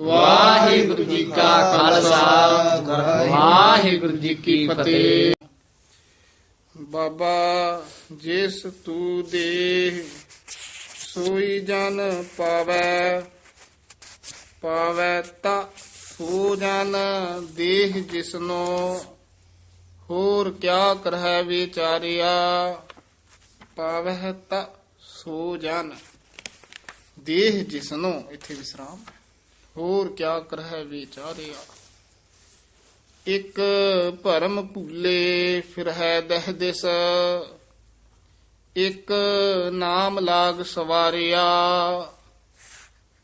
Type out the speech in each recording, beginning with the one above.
ਵਾਹਿਗੁਰੂ ਜੀ ਕਾ ਖਾਲਸਾ। ਵਾਹਿਗੁਰੂ ਜੀ ਕੀ ਫਤਿਹ। ਬਾਬਾ ਜਿਸ ਤੂ ਦੇ ਸੋਈ ਜਨ ਪਾਵੈ। ਪਾਵੈ ਤਾ ਸੋ ਜਨ ਦੇਹ ਜਿਸਨੋ। ਹੋਰ ਕਿਆ ਕਰਹਿ ਵਿਚਾਰਿਆ? ਪਾਵੈ ਤਾ ਸੋ ਜਨ ਦੇਹ ਜਿਸਨੋ। ਇੱਥੇ ਵਿਸਰਾਮ। ਹੋਰ ਕਿਆ ਕਰਹਿ ਵਿਚਾਰਿਆ? ਇੱਕ ਭਰਮ ਭੂਲੇ ਫਿਰ ਹੈ ਦਹ ਦਿਸ। ਇੱਕ ਨਾਮ ਲਾਗ ਸਵਾਰਿਆ।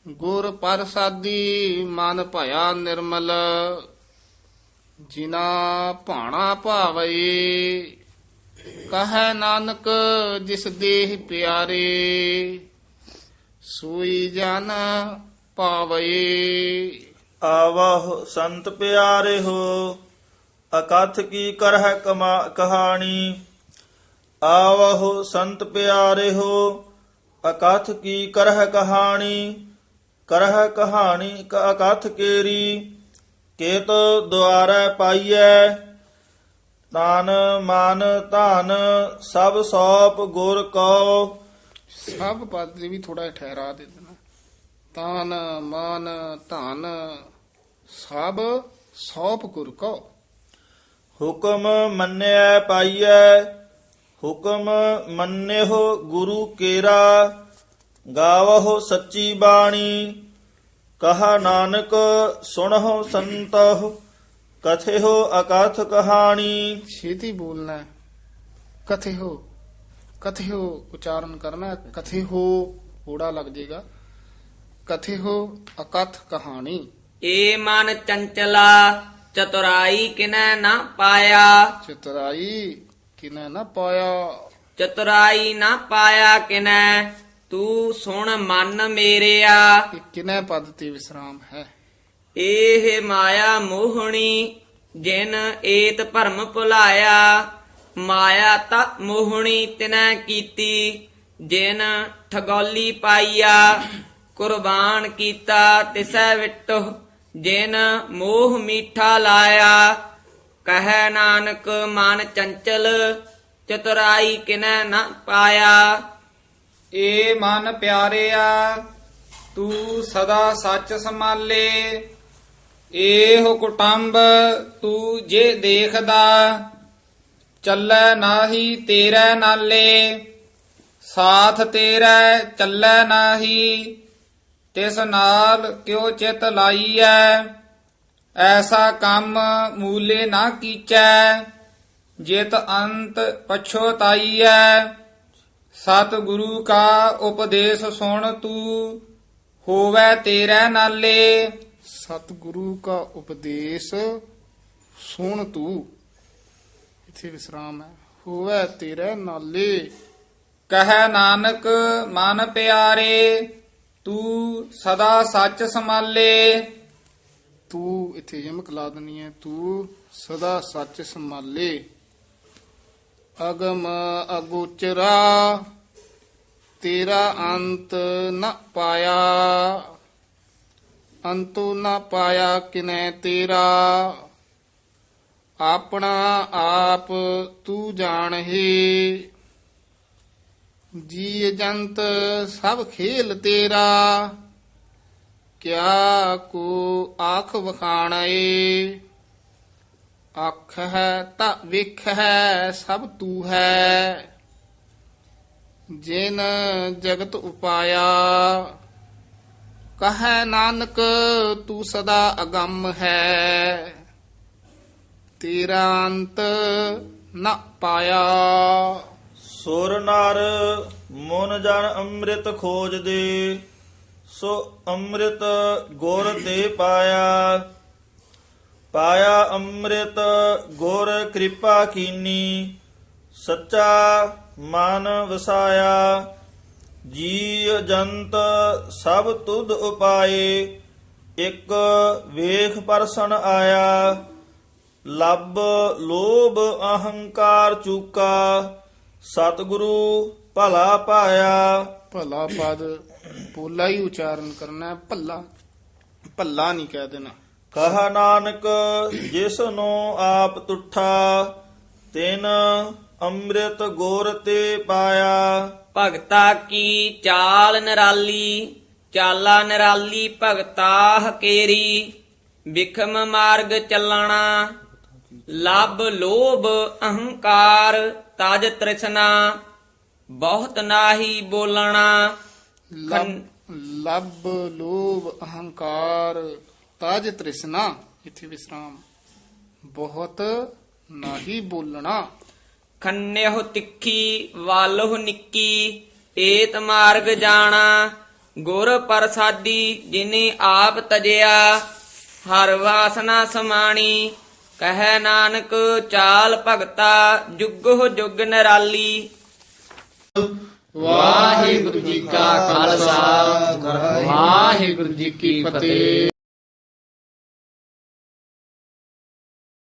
ਗੁਰ ਪ੍ਰਸਾਦੀ ਮਨ ਭਇਆ ਨਿਰਮਲ। ਜਿਨਾ ਭਾਣਾ ਭਾਵੇ, ਕਹੈ ਨਾਨਕ ਜਿਸ ਦੇਹ ਪਿਆਰੇ। ਸੋਈ ਜਾਣਾ ਪਾਵੇ ਆਵਹੁ ਸੰਤ ਪਿਆਰੇ ਹੋ ਅਕਥ ਕੀ ਕਰਹਿ ਕਮਾ ਕਹਾਣੀ। ਆਵਹੁ ਸੰਤ ਪਿਆਰੇ ਹੋ ਅਕਥ ਕੀ ਕਰਹਿ ਕਹਾਣੀ। ਕਰਹਿ ਕਹਾਣੀ ਕ ਅਕਥ ਕੇਰੀ ਕੇਤ ਦੁਆਰੈ ਪਾਈਐ। ਤਨ ਮਨ ਧਨ ਸਭ ਸੋਪ ਗੁਰ ਕਉ। ਸਭ ਪਦ ਵੀ ਥੋੜਾ ਠਹਿਰਾ ਦੇ ਤਨ ਮਨ ਧਨ ਸਭ ਸੌਪ ਗੁਰ ਕੋ ਹੁਕਮ ਮੰਨਿਆ ਪਾਈਐ ਹੁਕਮ ਮੰਨਿਓ ਗੁਰੂ ਕੇਰਾ ਗਾਵਹੁ ਸੱਚੀ ਬਾਣੀ ਕਹਾ ਨਾਨਕ ਸੁਣਹੁ ਸੰਤਹੁ ਕਥਿਓ ਅਕਥ ਕਹਾਣੀ ਛੇਤੀ ਬੋਲਣਾ ਹੈ। ਕਥੇ ਹੋ ਕਥੇ ਹੋ ਉਚਾਰਨ ਕਰਨਾ ਹੈ। ਕਥੇ ਹੋ ਓੜਾ ਲੱਗ ਜਾਏਗਾ ਕਥੇ ਹੋ ਅਕਥ ਕਹਾਣੀ। ਏ ਮਨ ਚੰਚਲਾ ਚਤੁਰਾਈ ਕਿਨੈ ਨਾ ਪਾਇਆ। ਚਤਰਾਈ ਕਿਨੇ ਨਾ ਪਾਇਆ। ਚਤੁਰਾਈ ਨਾ ਪਾਇਆ ਕਿਨੈ ਤੂੰ ਸੁਣ ਮਨ ਮੇਰਿਆ। ਇਹ ਕਿਨੇ ਪਦ ਤੇ ਵਿਸਰਾਮ ਹੈ? ਏਹ ਮਾਇਆ ਮੋਹਣੀ ਜਿਨ ਏਤ ਭਰਮ ਭੁਲਾਇਆ। ਮਾਇਆ ਤਾ ਮੋਹਣੀ ਤਿਨੈ ਕੀਤੀ ਜਿਨ ਠਗੋਲੀ ਪਾਈਆ। ਕੁਰਬਾਨ ਕੀਤਾ ਤਿਸੈ ਵਿਟੋ, ਜਿਨ ਮੋਹ ਮੀਠਾ ਲਾਇਆ। ਕਹੈ ਨਾਨਕ, ਮਨ ਚੰਚਲ, ਚਤੁਰਾਈ ਕਿਨੈ ਨਾ ਪਾਇਆ। ਏ ਮਨ ਪਿਆਰਿਆ, ਤੂੰ ਸਦਾ ਸੱਚ ਸੰਭਾਲੇ। ਏਹ ਕੁਟੰਬ ਤੂੰ ਜੇ ਦੇਖਦਾ, ਚੱਲੈ ਨਾਹੀ ਤੇਰੇ ਨਾਲੇ। ਸਾਥ ਤੇਰਾ ਚੱਲੈ ਨਾਹੀ ਤਿਸ ਨਾਲ ਕਿਉ ਚਿਤ ਲਾਈਐ? ਐਸਾ ਕੰਮ ਮੂਲੇ ਨਾ ਕੀਚੈ ਜਿਤ ਅੰਤ ਪਛੋਤਾਈਐ ਸਤ ਗੁਰੂ ਕਾ ਉਪਦੇਸ਼ ਸੁਣ ਤੂੰ ਹੋਵੇ ਤੇਰੇ ਨਾਲੇ। ਸਤਿਗੁਰੂ ਕਾ ਉਪਦੇਸ਼ ਸੁਣ ਤੂੰ। ਇੱਥੇ ਵਿਸਰਾਮ ਹੈ। ਹੋਵੇ ਤੇਰੇ ਨਾਲੇ। ਕਹੈ ਨਾਨਕ ਮਨ ਪਿਆਰੇ ਤੂੰ ਸਦਾ ਸੱਚ ਸੰਭਾਲੇ। ਤੂੰ ਇੱਥੇ ਯਮਕ ਲਾ ਦਨੀ ਹੈ ਤੂੰ ਸਦਾ ਸੱਚ ਸੰਭਾਲੇ। ਅਗਮ ਅਗੋਚਰਾ, ਤੇਰਾ ਅੰਤ ਨ ਪਾਇਆ। ਅੰਤੁ ਨ ਪਾਇਆ ਕਿਨੈ ਤੇਰਾ। ਆਪਣਾ ਆਪ ਤੂੰ ਜਾਣਹੀ। ਜੀ ਜੰਤ ਸਭ ਖੇਲ ਤੇਰਾ, ਕਿਆ ਕੋ ਆਖ ਵਖਾਣਏ ਅੱਖ ਹੈ ਤਾਂ ਵਿਖ ਹੈ ਸਭ ਤੂ ਹੈ। ਜਿਨ ਜਗਤ ਉਪਾਇਆ, ਕਹੈ ਨਾਨਕ ਤੂੰ ਸਦਾ ਅਗੰਮ ਹੈ। ਤੇਰਾ ਅੰਤ ਨਾ ਪਾਇਆ। ਸੁਰ ਨਰ ਮਨ ਜਨ ਅੰਮ੍ਰਿਤ ਖੋਜਦੇ ਸੋ ਅੰਮ੍ਰਿਤ ਗੁਰ ਤੇ ਪਾਇਆ। ਪਾਇਆ ਅੰਮ੍ਰਿਤ ਗੁਰ ਕਿਰਪਾ ਕੀਨੀ, ਸੱਚਾ ਮਨ ਵਸਾਇਆ। ਜੀ ਜੰਤ ਸਭ ਤੁਧ ਉਪਾਏ, ਇਕ ਵੇਖ ਪਰਸਨ ਆਇਆ। ਲੱਭ ਲੋਭ ਅਹੰਕਾਰ ਚੂਕਾ ਸਤਿਗੁਰੂ ਭਲਾ ਪਾਇਆ। ਭਲਾ ਪਦ ਪੋਲਾ ਹੀ ਉਚਾਰਨ ਕਰਨਾ ਹੈ ਭੱਲਾ। ਭੱਲਾ ਨਹੀਂ ਕਹਿ ਦੇਣਾ। ਕਹਾ ਨਾਨਕ ਜਿਸ ਨੂੰ ਆਪ ਤੁਠਾ ਤਿਨ ਅੰਮ੍ਰਿਤ ਗੁਰ ਤੇ ਪਾਇਆ। ਭਗਤਾ ਕੀ ਚਾਲ ਨਿਰਾਲੀ ਚਾਲਾ ਨਿਰਾਲੀ ਭਗਤਾ ਹਕੇਰੀ ਵਿਖਮ ਮਾਰਗ ਚੱਲਣਾ ਲੱਭ ਲੋਭ ਅਹੰਕਾਰ ਤਜ ਤ੍ਰਿਸ਼ਨਾ ਬਹੁਤ ਨਾਹੀ ਬੋਲਣਾ। ਲੱਭ ਲੱਭ ਅਹੰਕਾਰ ਤਾਜ ਤ੍ਰਿਸ਼ਨਾ ਇਥੇ ਵਿਸਰਾਮ। ਬਹੁਤ ਨਾਹੀ ਬੋਲਣਾ। ਖੰਨਿਓ ਤਿੱਖੀ ਵਾਲਹੁ ਨਿੱਕੀ ਏਤ ਮਾਰਗ ਜਾਣਾ। ਗੁਰ ਪ੍ਰਸਾਦੀ ਜਿਨੇ ਆਪ ਤਜਿਆ ਹਰ ਵਾਸਨਾ ਸਮਾਣੀ। ਕਹੈ ਨਾਨਕ, ਚਾਲ ਭਗਤਾ ਜੁਗੋ ਜੁਗ ਨਰਾਲੀ। ਵਾਹਿਗੁਰੂ ਜੀ ਕਾ ਖਾਲਸਾ, ਵਾਹਿਗੁਰੂ ਜੀ ਕੀ ਫਤਿਹ।